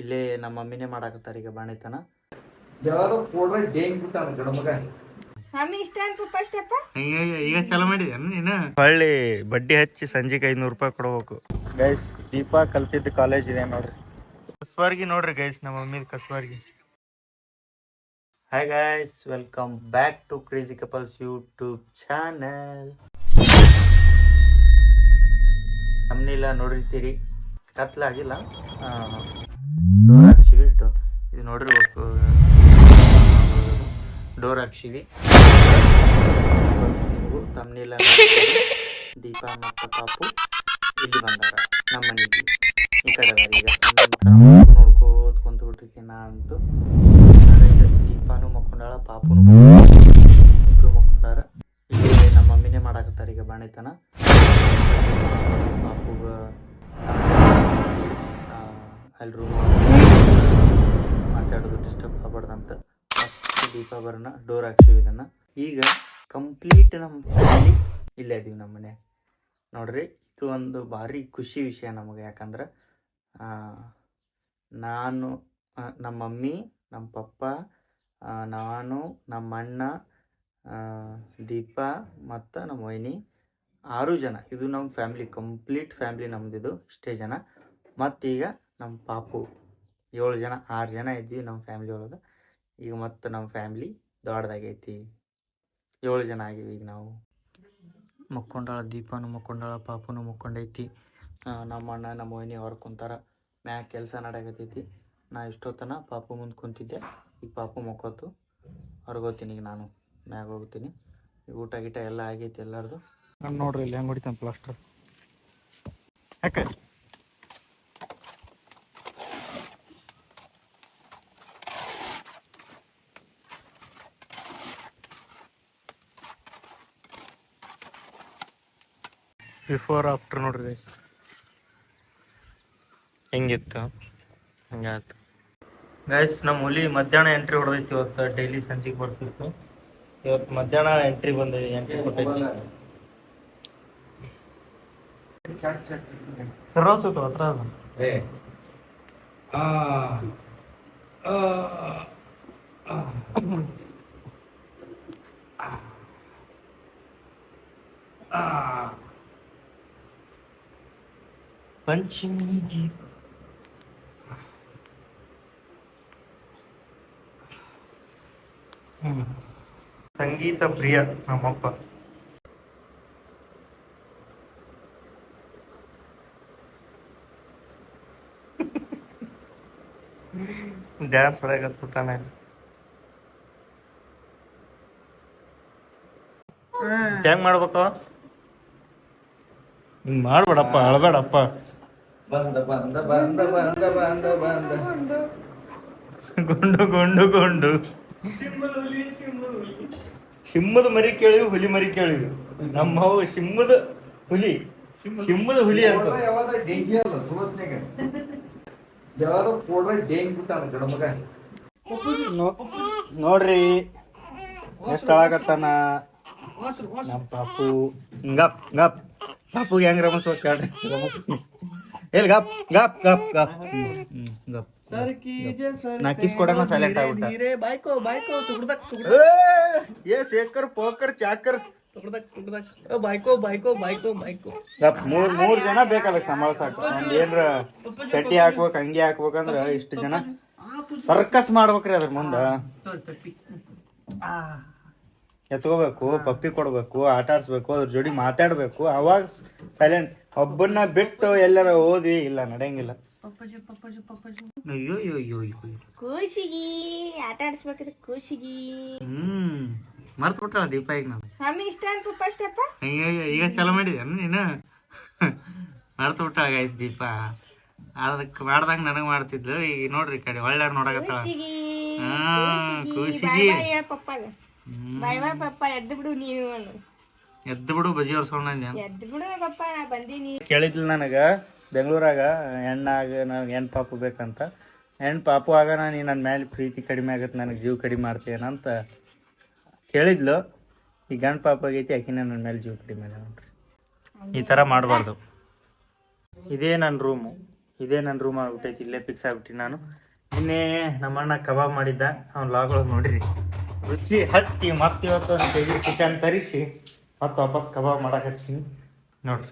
ಇಲ್ಲೇ ನಮ್ಮ ಮಮ್ಮಿನೇ ಮಾಡಾಕತ್ತಾರ ಈಗ ಬಾಣಿತನ. ಯಾರೋ ಡೇಂಗ್ ಬಿಟ್ಟಾನ ಗಣ ಮಗ. ಮಮ್ಮಿ ಇಷ್ಟ ಈಗ ಚಲೋ ನೀನು ಹೊಳ್ಳಿ ಬಡ್ಡಿ ಹಚ್ಚಿ ಸಂಜೆಗೆ ಐನೂರು ರೂಪಾಯಿ ಕೊಡ್ಬೇಕು. ಗೈಸ್ ದೀಪಾ ಕಲ್ತಿದ್ದ ಕಾಲೇಜ್ ಇದೆ ನೋಡ್ರಿ. ಕಸ್ಬಾರ್ಗಿ ನೋಡ್ರಿ ಗೈಸ್ ನಮ್ಮ mummy ಕಸ್ಬಾರ್ಗಿ. Hi guys welcome back to crazy couples YouTube channel ನಮ್ಮನೆಲ್ಲ ನೋಡಿರ್ತೀರಿ. ಕತ್ಲಾಗಿಲ್ಲ. ಡೋರ್ ಹಾಕ್ಸಿವಿ ಇದು ನೋಡಿರ್ಬೇಕು ಡೋರ್ ಹಾಕ್ಸಿವಿ ತಮ್ಮನಿಲ್ಲ ದೀಪ ಮತ್ತು ಪಾಪು ಇಲ್ಲಿ ಬಂದಾರ, ನಮ್ಮ ಮನೆಗೆ. ಈ ಕಡೆ ಈಗ ನೋಡ್ಕೋತ ಕುಂತು ಬಿಟ್ಟಿರ್ತೀನಿ ನಾ ಅಂತೂ ದೀಪಾನು ಮಕ್ಕೊಂಡಾಳ, ಪಾಪುನು ಇಬ್ರು ಮಕ್ಕೊಂಡಾರ. ಇಲ್ಲಿ ನಮ್ಮ ಮಮ್ಮಿನೇ ಮಾಡಾಕತ್ತಾರ ಈಗ ಬಾಣಿತನ. ಮತ್ತೆ ಬರೋಣ ಡೋರ್ ಹಾಕ್ಸಿವಿ ಇದನ್ನು. ಈಗ ಕಂಪ್ಲೀಟ್ ನಮ್ಮ ಫ್ಯಾಮಿಲಿ ಇಲ್ಲೇ ಇದೀವಿ ನಮ್ಮ ಮನೆ. ನೋಡ್ರಿ, ಇದು ಒಂದು ಭಾರಿ ಖುಷಿ ವಿಷಯ ನಮಗೆ. ಯಾಕಂದ್ರೆ ನಾನು ನಮ್ಮ ಮಮ್ಮಿ, ನಮ್ಮ ಪಪ್ಪ ನಾನು, ನಮ್ಮ ಅಣ್ಣ ದೀಪ ದೀಪಾ ಮತ್ತು ನಮ್ಮ ವೈನಿ ಆರು ಜನ. ಇದು ನಮ್ಮ ಫ್ಯಾಮ್ಲಿ ಕಂಪ್ಲೀಟ್ ಫ್ಯಾಮ್ಲಿ ಇದು, ಇಷ್ಟೇ ಜನ. ಮತ್ತೀಗ ನಮ್ಮ ಪಾಪು ಏಳು ಜನ, ಆರು ಜನ ಇದ್ವಿ ನಮ್ಮ ಫ್ಯಾಮ್ಲಿ ಒಳಗೆ. ಈಗ ಮತ್ತು ನಮ್ಮ ಫ್ಯಾಮ್ಲಿ ದೊಡ್ಡದಾಗೈತಿ. ಏಳು ಜನ ಆಗಿವಿ ಈಗ ನಾವು. ಮಕ್ಕೊಂಡಾಳ ದೀಪನು ಮಕ್ಕೊಂಡಾಳ ಪಾಪನು ಮಕ್ಕೊಂಡೈತಿ. ನಮ್ಮ ಅಣ್ಣ ನಮ್ಮ ಮೋಹಿನಿ ಅವ್ರು ಕುಂತಾರ. ಮ್ಯಾಗ ಕೆಲಸ ನಡಗತೈತಿ ನಾ ಇಷ್ಟೊತ್ತನ ಪಾಪು ಮುಂದೆ ಕುಂತಿದ್ದೆ. ಈಗ ಪಾಪು ಮಕ್ಕೋತು ಹೊರಗೋತೀನಿ ಈಗ ನಾನು. ಮ್ಯಾಗ ಹೋಗ್ತೀನಿ. ಈಗ ಊಟ ಗೀಟ ಎಲ್ಲ ಆಗೈತಿ ಎಲ್ಲರದು. ನೋಡ್ರಿ ಇಲ್ಲಿ ಹೆಂಗೆ ಹೊಡಿತಾನೆ ಪ್ಲಾಸ್ಟರ್ ಯಾಕೆ? ಬಿಫೋರ್ ಆಫ್ಟರ್ ನೋಡ್ರಿ ಗೈಸ್ ಹೆಂಗಿತ್ತು? ಹಂಗಾಯ್ತು? ಗೈಸ್ ನಮ್ಮ ಹುಲಿ ಮಧ್ಯಾಹ್ನ ಎಂಟ್ರಿ ಹೊಡೆದೈತಿ ಇವತ್ತು ಡೈಲಿ ಸಂಜೆಗೆ ಬರ್ತಿತ್ತು. ಇವತ್ತು ಮಧ್ಯಾಹ್ನ ಎಂಟ್ರಿ ಬಂದಿದೆ ಎಂಟ್ರಿ ಕೊಟ್ಟೈತಿ. ತರೋಸುತ್ತು ಹತ್ರ ಅದು. ಏ ಆ ಆ. ಪಂಚಮಿ ದೀಪ ಹ್ಮ್. ಸಂಗೀತ ಪ್ರಿಯ ನಮ್ಮಪ್ಪ. ಡ್ಯಾನ್ಸ್ ಹೊಡಕತ್ಬಿಟ್ಟಾನೆ ಹೆಂಗ್ ಮಾಡ್ಬೇಕು? ಹಿಂಗ್ ಮಾಡ್ಬೇಡಪ್ಪ ಅಳಬೇಡಪ್ಪ. ಬಂದ ಬಂದ ಬಂದ ಬಂದ ಬಂದ ಬಂದ. ಗುಂಡು ಗುಂಡು ಗುಂಡು. ಸಿಂಹದ ಮರಿ ಕೇಳಿವಿ ಹುಲಿ ಮರಿ ಕೇಳಿವಿ. ನಮ್ಮ ಅವು ಸಿಂಹದ ಹುಲಿ ಸಿಂಹದ ಹುಲಿ ಅಂತ ಯಾವ್ದೋ ಡೆಂಗಿ ಅಲ್ಲ ಸುರತ್ನಾಗ ಯಾರು ಫೋಟೋ ಡೆಂಗ್ ಬಿಟ್ಟಾನ ಮಗ? ನೋಡ್ರಿ ಎಷ್ಟು ಅಳಾಕತ್ತಾನ ನಮ್ಮ ಪಾಪು. ಗಪ್ ಗಪ್. ಪಾಪು ಹೆಂಗ್ ರಮಸ್? ಕೇಳ್ರಿ. ರಮಸ್ ಎಲ್ಲಿ ಗಪ್ ಗಪ್ ಗಪ್ ಗಪ್. ಗಪ್ ನಾ ಕಿಸ್ ಕೊಡೋಣ ಸೈಲೆಂಟ್ ಆಗ್ಬಿಟ್ಟ. ಬಾಯ್ಕೋ ಬಾಯ್ಕೋ ತುಗ್ದಕ್ ಏ, ಏ ಶೇಖರ್ ಪೋಕರ್ ಚಾಕರ್. ಬಾಯ್ಕೋ ಬಾಯ್ಕೋ ಬಾಯ್ಕೋ ಬಾಯ್ಕೋ. ಗಪ್ ಮೂರ್ ಮೂರ್ ಜನ ಬೇಕಾದ ಸಂಭಾಳ್ಸಾಕ ಒಂದ್ ಏನ್ರ ಚಟ್ಟಿ ಹಾಕ್ಬೇಕು ಅಂಗಿ ಹಾಕ್ಬೇಕಂದ್ರ ಇಷ್ಟು ಜನ. ಸರ್ಕಸ್ ಮಾಡ್ಬೇಕ್ರಿ ಅದ್ರ ಮುಂದ. ಎತ್ಕೋಬೇಕು ಪಪ್ಪಿ ಕೊಡ್ಬೇಕು ಆಟ ಆಡ್ಸ್ಬೇಕು ಅದ್ರ ಜೋಡಿ ಮಾತಾಡ್ಬೇಕು. ಅವಾಗ ಸೈಲೆಂಟ್ ಒಬ್ಬನ್ನ ಬಿಟ್ಟು ಎಲ್ಲಾರ ಹೋದ್ವಿ ಇಲ್ಲ ನಡೆಯಂಗಿಲ್ಲ. ಅಯ್ಯೋ ಅಯ್ಯೋ ಅಯ್ಯೋ ಅಯ್ಯೋ. ಖುಷಿಗಿ ಆಟ ಆಡಿಸ್ಬೇಕಿದ್ರೆ ಖುಷಿಗಿ ಹ್ಮ್. ಮರ್ತ್ ಬಿಟ್ಟಾಳ ದೀಪ ಈಗ ನಾನು. ಮಮ್ಮಿ ಇಷ್ಟ ಅನ್ಕು ಫಸ್ಟ್ ಅಪ್ಪ ಈಗ ಈಗ ಚಲೋ ಮಾಡಿದ್ಯಾ ನೀನು? ಮರ್ತು ಬಿಟ್ಟಾಳ ಗೈಸ್ ದೀಪ. ಅದಕ್ಕೆ ಮಾಡ್ದಂಗ ನನಗ್ ಮಾಡ್ತಿದ್ಲು. ಈಗ ನೋಡ್ರಿ ಈ ಕಡೆ ಒಳ್ಳೆ ನೋಡಕತ್ತ ಖುಷಿಗಿ ಹಾ, ಖುಷಿಗಿ ಖುಷಿಗಿ. ಬಾಯ್ ಬಾಯ್ ಹೇಳ ಪಪ್ಪಾಗ. ಬಾಯ್ ಬಾಯ್ ಪಪ್ಪ ಎದ್ದು ಬಿಡು ನೀನು ಅನ್ನು ಎದ್ದು ಬಿಡು ಬಜಿ ಅವ್ರ ಎದ್ದು ಬಿಡು ಪಪ್ಪ ನಾ ಬಂದೀನಿ. ಕೇಳಿದ್ಲು ನನಗೆ ಬೆಂಗಳೂರಾಗ ಹೆಣ್ಣಾಗ ನನಗೆ ಹೆಣ್ಣು ಪಾಪು ಬೇಕಂತ. ಹೆಣ್ಣು ಪಾಪು ಆಗ ನೀ ನನ್ನ ಮೇಲೆ ಪ್ರೀತಿ ಕಡಿಮೆ ಆಗತ್ತೆ ನನಗೆ ಜೀವ ಕಡಿಮೆ ಮಾಡ್ತೀಯನಂತ ಕೇಳಿದ್ಲು. ಈ ಗಂಡು ಪಾಪ ಆಗೈತಿ ಆಕಿನ ನನ್ನ ಮೇಲೆ ಜೀವ ಕಡಿಮೆ ನೋಡ್ರಿ. ಈ ಥರ ಮಾಡಬಾರ್ದು. ಇದೇ ನನ್ನ ರೂಮು ಇದೇ ನನ್ನ ರೂಮ್ ಆಗ್ಬಿಟ್ಟೈತಿ ಇಲ್ಲೇ ಫಿಕ್ಸ್ ಆಗ್ಬಿಟ್ಟು ನಾನು. ನಿನ್ನೆ ನಮ್ಮಣ್ಣ ಕಬಾಬ್ ಮಾಡಿದ್ದ ಅವ್ನು ಲಾಗ್ ನೋಡಿರಿ. ರುಚಿ ಹತ್ತಿ ಮತ್ತೆ ಇವತ್ತು ಒಂದು ಕೆಜಿ ಚಿಕನ್ ತರಿಸಿ. ಮತ್ತೆ ವಾಪಸ್ ಕಬಾಬ್ ಮಾಡಕ್ಕೆ ಹಚ್ಚೀನಿ ನೋಡ್ರಿ.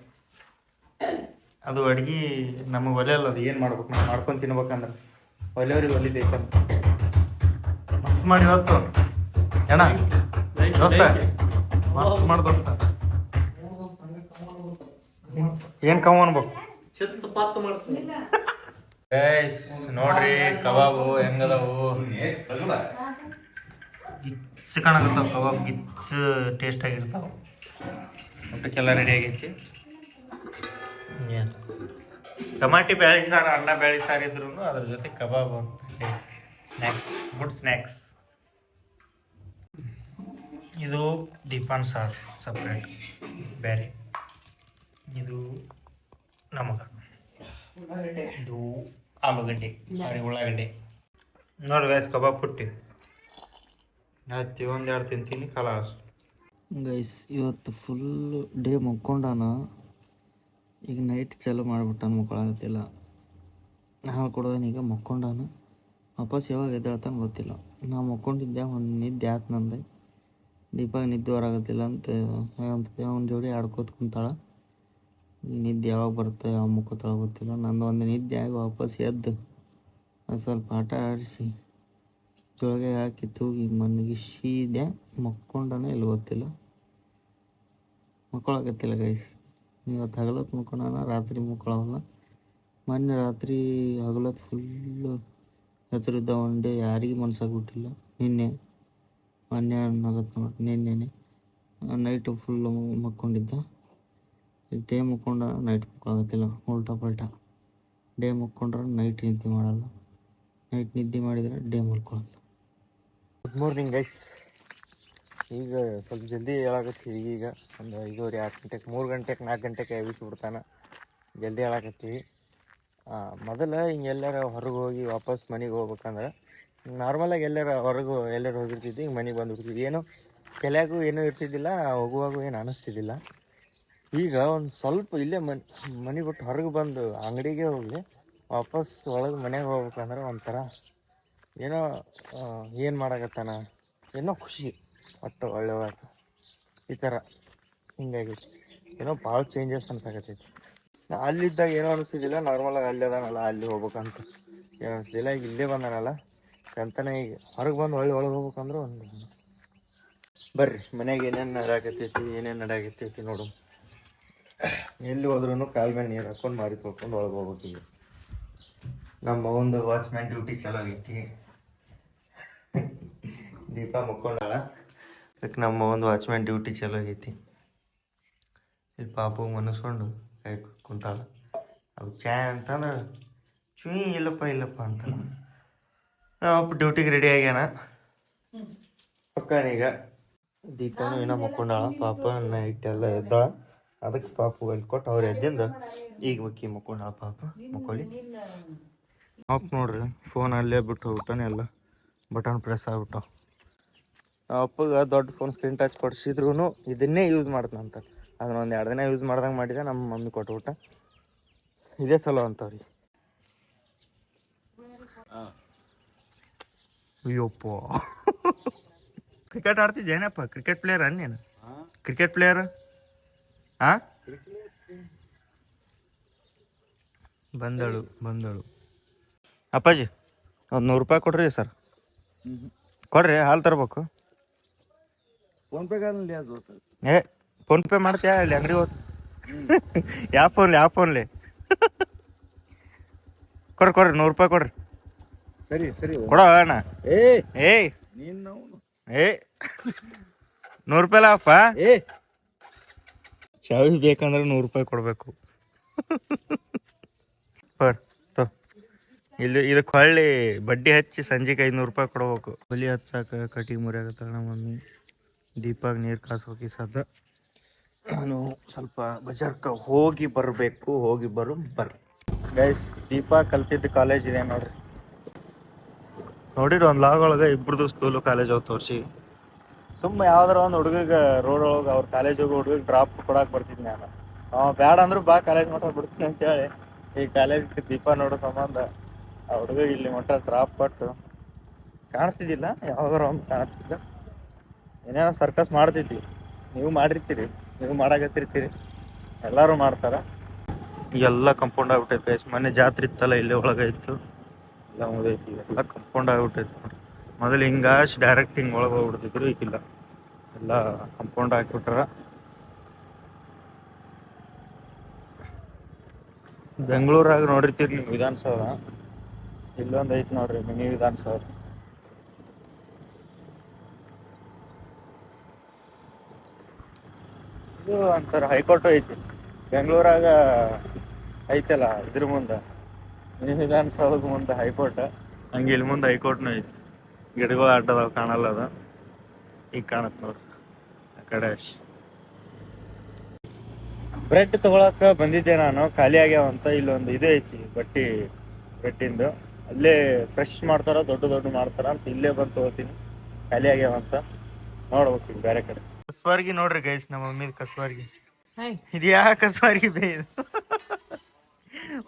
ಅದು ಅಡ್ಗಿ ನಮಗೆ ಒಲೆ ಅಲ್ಲ ಅದು ಏನು ಮಾಡ್ಬೇಕು? ನಾವು ಮಾಡ್ಕೊಂಡು ತಿನ್ಬೇಕಂದ್ರೆ. ಒಲೆಯವ್ರಿಗೆ ಒಲಿದೈತಂತ ಮಸ್ತ್ ಮಾಡಿ ಇವತ್ತು. ಅಣ್ಣ ದೋಸ್ತ. ಮಸ್ತ್ ಮಾಡಿ ದೋಸ್ತ. ಏನು ಕಮ್ಮ ಅನ್ಬೇಕು? ನೋಡ್ರಿ ಕಬಾಬು ಹೆಂಗದವು? ಗಿಚ್ಚ ಕಾಣಕತ್ತಾವ. ಕಬಾಬ್ ಗಿಚ್ಚ ಟೇಸ್ಟ್ ಆಗಿರ್ತಾವ. ಊಟಕ್ಕೆಲ್ಲ ರೆಡಿ ಆಗೈತಿ. ಟಮಾಟಿ ಬ್ಯಾಳಿ ಸಾರು ಅನ್ನ ಬೇಳೆ ಸಾರು ಇದ್ರು ಅದ್ರ ಜೊತೆ ಕಬಾಬ್ ಸ್ನ್ಯಾಕ್ಸ್ ಗುಡ್ ಸ್ನ್ಯಾಕ್ಸ್ ಇದು ದೀಪಾನ್ ಸಾರು ಸಪ್ರೇಟ್ ಬೇರೆ. ಇದು ನಮಗ. ಇದು ಆಲೂಗಡ್ಡೆ ಉಳ್ಳಾಗಡ್ಡೆ. ನೋಡಿ ಗೈಸ್ ಕಬಾಬ್ ಪುಟ್ಟಿ. ಹತ್ತಿ ಒಂದೆರಡು ತಿಂತೀನಿ ಖಲಾಸ್. ಗೈಸ್ ಇವತ್ತು ಫುಲ್ ಡೇ ಮಕ್ಕೊಂಡಾನ ಈಗ ನೈಟ್ ಚಾಲು ಮಾಡ್ಬಿಟ್ಟಾನ ಮಕ್ಕಳಾಗತ್ತಿಲ್ಲ ಹಾಲು ಕೊಡ್ದಾನ, ಈಗ ಮಕ್ಕೊಂಡಾನ ವಾಪಸ್ ಯಾವಾಗ ಎದ್ದೇಳ್ತಾನ ಗೊತ್ತಿಲ್ಲ. ನಾ ಮಕ್ಕೊಂಡಿದ್ದೆ ಒಂದು ನಿದ್ದೆ ಆಯ್ತು ನಂದು. ದೀಪಾಗ ನಿದ್ದೆ ಹೊರಾಗತ್ತಿಲ್ಲ ಅಂತ ಅವನ ಜೋಡಿ ಆಡ್ಕೋತ ಕುಂತಾಳ. ನಿದ್ದೆ ಯಾವಾಗ ಬರುತ್ತೆ ಯಾವ ಮುಕ್ಕೋತಾಳ ಗೊತ್ತಿಲ್ಲ. ನಂದು ಒಂದು ನಿದ್ದೆ ಆಗಿ ವಾಪಸ್ ಎದ್ದು ಸ್ವಲ್ಪ ಆಟ ಆಡಿಸಿ. ಜೊಳಗೆ ಹಾಕಿ ತೂಗಿ ಮನಗಿಸಿದೆ ಮಕ್ಕೊಂಡನೇ ಇಲ್ಲ ಗೊತ್ತಿಲ್ಲ. ಮಕ್ಕೊಳಕತ್ತಿಲ್ಲ ಗೈಸ್ ಇವತ್ತು ಹಗಲತ್ತು ಮುಕ್ಕೊಂಡಾನ, ರಾತ್ರಿ ಮುಕ್ಕೊಳ್ಳವಲ್ಲ ಮೊನ್ನೆ ರಾತ್ರಿ ಹಗಲತ್ತು ಫುಲ್ಲು ಒನ್ ಡೇ ಯಾರಿಗೂ ಮನ್ಸಾಗ್ಬಿಟ್ಟಿಲ್ಲ. ನಿನ್ನೆ, ಮೊನ್ನೆ ಆಗತ್ತೆ ನೋಡಿ, ನಿನ್ನೆನೆ ನೈಟು ಫುಲ್ಲು ಮಕ್ಕೊಂಡಿದ್ದ. ಈಗ ಡೇ ಮುಕ್ಕೊಂಡ ನೈಟ್ ಮುಕ್ಕೊಳ್ಳಾಗತ್ತಿಲ್ಲ ಉಲ್ಟಾ ಪಲ್ಟಾ. ಡೇ ಮಕ್ಕೊಂಡ್ರೆ ನೈಟ್ ನಿದ್ದೆ ಮಾಡಲ್ಲ. ನೈಟ್ ನಿದ್ದೆ ಮಾಡಿದರೆ ಡೇ ಮಲ್ಕೊಳ್ಳಲ್ಲ ಗುಡ್ ಮಾರ್ನಿಂಗ್ ಗೈಸ್ ಈಗ ಸ್ವಲ್ಪ ಜಲ್ದಿ ಹೇಳಾಕತ್ತೀವಿ ಈಗ ಒಂದು ಐದೂವರೆ ಆರು ಗಂಟೆಗೆ ಮೂರು ಗಂಟೆಗೆ ನಾಲ್ಕು ಗಂಟೆಗೆ ಎಬ್ಬಿಸ್ಬಿಡ್ತಾನೆ ಜಲ್ದಿ ಹೇಳಾಕತ್ತೀವಿ ಮೊದಲು ಹಿಂಗೆ ಎಲ್ಲರ ಹೊರಗೆ ಹೋಗಿ ವಾಪಸ್ ಮನೆಗೆ ಹೋಗ್ಬೇಕಂದ್ರೆ ನಾರ್ಮಲಾಗಿ ಎಲ್ಲರ ಹೊರಗೆ ಎಲ್ಲರೂ ಹೋಗಿರ್ತಿದ್ವಿ, ಹಿಂಗೆ ಮನೆಗೆ ಬಂದುಬಿಡ್ತಿದ್ವಿ ಏನೋ ತಲೆಯಾಗೂ ಏನೂ ಇರ್ತಿದ್ದಿಲ್ಲ, ಹೋಗುವಾಗೂ ಏನು ಅನ್ನಿಸ್ತಿದ್ದಿಲ್ಲ ಈಗ ಒಂದು ಸ್ವಲ್ಪ ಇಲ್ಲೇ ಮನೆ ಮನೆ ಬಿಟ್ಟು ಹೊರಗೆ ಬಂದು ಅಂಗಡಿಗೆ ಹೋಗಿ ವಾಪಸ್ ಒಳಗೆ ಮನೆಗೆ ಹೋಗ್ಬೇಕಂದ್ರೆ ಒಂಥರ ಏನೋ ಏನು ಮಾಡಾಕತ್ತಾನ? ಏನೋ ಖುಷಿ, ಒಟ್ಟು ಒಳ್ಳೆ ಒಳಗೆ ಈ ಥರ ಹಿಂಗಾಗೈತಿ. ಏನೋ ಭಾಳ ಚೇಂಜಸ್ ಅನ್ಸಾಕತ್ತೈತಿ. ನಾ ಅಲ್ಲಿದ್ದಾಗ ಏನೋ ಅನಿಸ್ತಿದ್ದಿಲ್ಲ ನಾರ್ಮಲಾಗಿ ಅಲ್ಲಿ ಅದಾನಲ್ಲ, ಅಲ್ಲಿ ಹೋಗ್ಬೇಕಂತ. ಏನು ಅನಿಸ್ತಿಲ್ಲ ಈಗ ಇಲ್ಲೇ ಬಂದಾನಲ್ಲ. ಅಂತಾನೆ ಈಗ ಹೊರಗೆ ಬಂದು ಒಳ್ಳೆ ಒಳಗೆ ಹೋಗ್ಬೇಕಂದ್ರೆ ಒಂದು ಬರ್ರಿ ಮನೆಗೆ ಏನೇನು ನಡಾಕತ್ತೈತಿ ಏನೇನು ನಡಾಕತ್ತೈತಿ ನೋಡು. ಎಲ್ಲಿ ಹೋದ್ರೂ ಕಾಲ್ ಮೇಲೆ ನೀರು ಹಾಕೊಂಡು ಮಾಡಿ ತೊಳ್ಕೊಂಡು ಒಳಗೆ ಹೋಗ್ಬೇಕು ನಮ್ಮ ಒಂದು ವಾಚ್ಮ್ಯಾನ್ ಡ್ಯೂಟಿ ಚಲೋ ಆಗೈತಿ. ದೀಪ ಮುಕ್ಕೊಂಡಾಳ. ಅದಕ್ಕೆ ನಮ್ಮ ಒಂದು ವಾಚ್ಮ್ಯಾನ್ ಡ್ಯೂಟಿ ಚಲೋ ಆಗೈತಿ. ಇಲ್ಲಿ ಪಾಪು ಮನಸ್ಕೊಂಡು ಕೈ ಕುಂತಾಳ. ಅವು ಚಾ ಅಂತಂದ್ರೆ ಚುಯಿ ಇಲ್ಲಪ್ಪ ಇಲ್ಲಪ್ಪ ಅಂತ ಅಪ್ಪ ಡ್ಯೂಟಿಗೆ ರೆಡಿ ಆಗ್ಯಾನ. ಪಕ್ಕನೀಗ ದೀಪನು ಏನೋ ಮುಕ್ಕೊಂಡಾಳ. ಪಾಪ ನೈಟ್ ಎಲ್ಲ ಎದ್ದಾಳ. ಅದಕ್ಕೆ ಪಾಪು ಅಲ್ಲಿ ಕೊಟ್ಟು ಅವ್ರು ಎದ್ದಿಂದ ಈಗ ಬಕ್ಕಿ ಮುಕ್ಕೊಂಡಾಳ ಪಾಪ ಮುಕ್ಕೊಳ್ಳಿ. ಆಪ್ ನೋಡ್ರಿ ಫೋನ್ ಅಲ್ಲೇ ಬಿಟ್ಟು ಹೋಗ್ತಾನೆ ಎಲ್ಲ ಬಟನ್ ಪ್ರೆಸ್ ಆಗ್ಬಿಟ್ಟು. ಅಪ್ಪಗೆ ದೊಡ್ಡ ಫೋನ್ ಸ್ಕ್ರೀನ್ ಟಚ್ ಕೊಡಿಸಿದ್ರು ಇದನ್ನೇ ಯೂಸ್ ಮಾಡ್ತಾನಂತ ಅದನ್ನ ಒಂದು ಎರಡು ದಿನ ಯೂಸ್ ಮಾಡ್ದಂಗೆ ಮಾಡಿದೆ ನಮ್ಮ ಮಮ್ಮಿ ಕೊಟ್ಬಿಟ್ಟ. ಇದೇ ಚಲೋ ಅಂತವ್ರಿ ಅಯ್ಯಪ್ಪ. ಕ್ರಿಕೆಟ್ ಆಡ್ತಿದ್ದೇನಪ್ಪ ಕ್ರಿಕೆಟ್ ಪ್ಲೇಯರ್ ಅನ್ನೇನು ಕ್ರಿಕೆಟ್ ಪ್ಲೇಯರ್ ಆ? ಬಂದಳು ಬಂದಳು. ಅಪ್ಪಾಜಿ ಒಂದು ನೂರು ರೂಪಾಯಿ ಕೊಡ್ರಿ ಸರ್. ಕೊಡ್ರಿ ಹಾಲು ತರ್ಬೇಕು. ಫೋನ್ ಪೇ ಕಾರಲ್ಲಿ ಅದು ಏ ಫೋನ್ ಪೇ ಮಾಡ್ತೀಯಾ ಇಲ್ಲಿ ಅಂಗಡಿ ಹೋದ್ ಯಾವ ಫೋನ್ಲಿ ಯಾವ ಫೋನ್ಲಿ ಕೊಡ್ರಿ ಕೊಡ್ರಿ ನೂರು ರೂಪಾಯಿ ಕೊಡ್ರಿ. ಸರಿ ಸರಿ ಕೊಡೋ ಅಣ್ಣ. ಏ ನೀನ್ ನಾವು ಏ. ನೂರು ರೂಪಾಯಿ ಅಪ್ಪ ಏ. ಚಾವಿ ಬೇಕಂದ್ರೆ ನೂರು ರೂಪಾಯಿ ಕೊಡಬೇಕು. ಬರ್ ತೊ. ಇಲ್ಲಿ ಇದಕ್ಕೆ ಹೊಳ್ಳಿ ಬಡ್ಡಿ ಹಚ್ಚಿ ಸಂಜೆಗೆ ಐನೂರು ರೂಪಾಯಿ ಕೊಡ್ಬೇಕು. ಬಲಿ ಹಚ್ಚಾಕ ಕಟಿಂಗ್ ಮುರಿಯಾಗತ್ತಾಳ ನಮ್ಮ ಮಮ್ಮಿ ದೀಪಾಗ ನೀರು ಕಾಸೋಕೆ ಸದ್ದ. ನಾನು ಸ್ವಲ್ಪ ಬಜಾರ್ಕ ಹೋಗಿ ಬರಬೇಕು, ಹೋಗಿ ಬರು, ಬರ್. ಗೈಸ್ ದೀಪ ಕಲ್ತಿದ್ದ ಕಾಲೇಜ್ ಇದೆ ನೋಡ್ರಿ. ನೋಡಿರಿ ಒಂದು ಲಾಗ್ ಒಳಗೆ ಇಬ್ರದ್ದು ಸ್ಕೂಲು ಕಾಲೇಜ್ ಅವ್ ತೋರಿಸಿ. ಸುಮ್ಮ ಯಾವ್ದಾರ ಒಂದು ಹುಡುಗ ರೋಡ್ ಒಳಗೆ ಅವ್ರ ಕಾಲೇಜ್ ಹೋಗಿ ಹುಡುಗಗೆ ಡ್ರಾಪ್ ಕೊಡಕ್ಕೆ ಬರ್ತಿದ್ದೆ ನಾನು. ಅವ ಬ್ಯಾಡ ಅಂದ್ರು ಬಾ ಕಾಲೇಜ್ ಮಾತ್ರ ಬಿಡ್ತೀನಿ ಅಂತೇಳಿ. ಈ ಕಾಲೇಜ್ ದೀಪ ನೋಡೋ ಸಂಬಂಧ. ಆ ಹುಡುಗ ಇಲ್ಲಿ ಮಟ್ಟ ಡ್ರಾಪ್ ಕೊಟ್ಟು ಕಾಣ್ತಿದ್ದಿಲ್ಲ ಯಾವಾಗಾರ ಒಂದು ಕಾಣ್ತಿದ್ದ. ಏನೇನೋ ಸರ್ಕಸ್ ಮಾಡ್ತಿದ್ವಿ. ನೀವು ಮಾಡಿರ್ತೀರಿ, ನೀವು ಮಾಡಾಕತ್ತಿರ್ತೀರಿ. ಎಲ್ಲರೂ ಮಾಡ್ತಾರ. ಎಲ್ಲ ಕಂಪೌಂಡ್ ಆಗ್ಬಿಟ್ಟೈತೆ. ಎಷ್ಟು ಮೊನ್ನೆ ಜಾತ್ರೆ ಇತ್ತಲ್ಲ, ಇಲ್ಲೇ ಒಳಗೆ ಇತ್ತು ಎಲ್ಲ ಮುದೈತಿ ಎಲ್ಲ ಕಂಪೌಂಡ್ ಆಗ್ಬಿಟ್ಟೈತೆ ನೋಡ್ರಿ. ಮೊದಲು ಹಿಂಗಾಶ್ ಡೈರೆಕ್ಟ್ ಹಿಂಗೆ ಒಳಗೆ ಹೋಗ್ಬಿಡ್ತಿದ್ರು, ಈಗಿಲ್ಲ. ಎಲ್ಲ ಕಂಪೌಂಡ್ ಹಾಕ್ಬಿಟ್ರ ಬೆಂಗಳೂರಾಗ ನೋಡಿರ್ತೀರಿ ನೀವು ವಿಧಾನಸೌಧ. ಇಲ್ಲೊಂದು ಐತಿ ನೋಡ್ರಿ, ಮಿನಿ ವಿಧಾನಸೌಧ ಇದು ಅಂತಾರ ಹೈಕೋರ್ಟ್ ಐತಿ. ಬೆಂಗಳೂರಾಗ ಐತಲ್ಲ, ಇದ್ರ ಮುಂದೆ. ಮಿನಿ ವಿಧಾನಸೌಧದ ಮುಂದೆ ಹೈಕೋರ್ಟ್. ಹಂಗೆ ಇಲ್ಲಿ ಮುಂದೆ ಹೈಕೋರ್ಟ್ನು ಐತಿ. ಗಿಡಗಳು ಅಡ್ಡದಾವ ಕಾಣಲ್ಲ ಅದು. ಈಗ ಕಾಣತ್ ನೋಡ್ರಿ, ಆ ಕಡೆ ಬ್ರೆಡ್ ತಗೊಳಕ ಬಂದಿದ್ದೆ ನಾನು, ಖಾಲಿ ಆಗ್ಯಾವಂತ, ಇಲ್ಲೊಂದು ಇದು ಐತಿ, ಬಟ್ಟಿ, ಬೆಟ್ಟಿಂದು. ಅಲ್ಲೇ ಫ್ರೆಶ್ ಮಾಡ್ತಾರ ದೊಡ್ಡ ದೊಡ್ಡ ಮಾಡ್ತಾರ ಅಂತ ಇಲ್ಲೇ ಬಂದು ತಗೋತೀನಿ. ಖಾಲಿ ಆಗ್ಯಾವಂತ ನೋಡ್ಬೇಕು ಈಗ ಬೇರೆ ಕಡೆ. ಕಸ್ವಾರ್ಗಿ ನೋಡ್ರಿ ಗೈಸ್ ನಮ್ಮ ಮಮ್ಮಿ ಕಸ್ವಾರ್ಗಿ ಇದು ಯಾ ಕಸ್ವಾರ್ಗಿ ಬೇ? ಇದು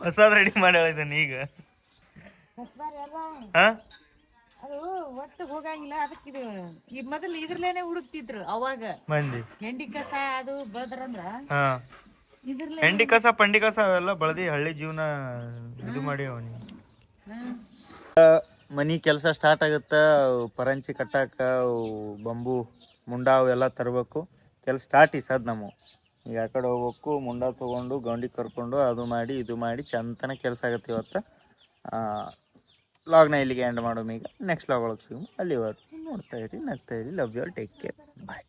ಹೊಸದ್ ರೆಡಿ ಮಾಡಿ ಹೇಳಿದ್ದಾನೆ ಈಗ. ಹಾ? ಅದು ಒಟ್ಟು ಹೋಗಂಗಿಲ್ಲ ಅದಕ್ಕೆ ಇದು ಈ ಮೊದಲು ಇದ್ರಲೇನೆ ಹುಡುಕ್ತಿದ್ರು ಅವಾಗ. ಮಂದಿ. ಹೆಂಡಿ ಕಸ ಅದು ಬೆಳೆದ್ರಂದ್ರ ಹಾ. ಇದ್ರಲೇ ಹೆಂಡಿ ಕಸ ಪಂಡಿ ಕಸ ಅವೆಲ್ಲ ಬಳದಿ ಹಳ್ಳಿ ಜೀವನ ಇದು ಮಾಡಿ ಅವನಿ ಮನಿ ಕೆಲಸ ಸ್ಟಾರ್ಟ್ ಆಗುತ್ತೆ ಪರಂಚಿ ಕಟ್ಟಾಕ ಬಂಬು, ಮುಂಡ ಅವೆಲ್ಲ ತರಬೇಕು. ಕೆಲಸ ಸ್ಟಾರ್ಟ್ ಈ ಸದ್ ನಮ್ಮ ಈಗ ಆ ಕಡೆ ಹೋಗ್ಬೇಕು, ಮುಂಡ ತಗೊಂಡು, ಗೌಂಡಿ ಕರ್ಕೊಂಡು ಅದು ಮಾಡಿ, ಇದು ಮಾಡಿ ಚಂತನ ಕೆಲಸ ಆಗುತ್ತೆ ಇವತ್ತು. ಲಾಗ್ನ ಇಲ್ಲಿಗೆ ಎಂಡ್ ಮಾಡೋಣ ಈಗ. ನೆಕ್ಸ್ಟ್ ಲಾಗ್ ಒಳಗೆ ಅಲ್ಲಿ ಅಲ್ಲಿವರೆಗೂ ನೋಡ್ತಾ ಇರಿ, ನಗ್ತಾ ಇರಿ. Love you take care bye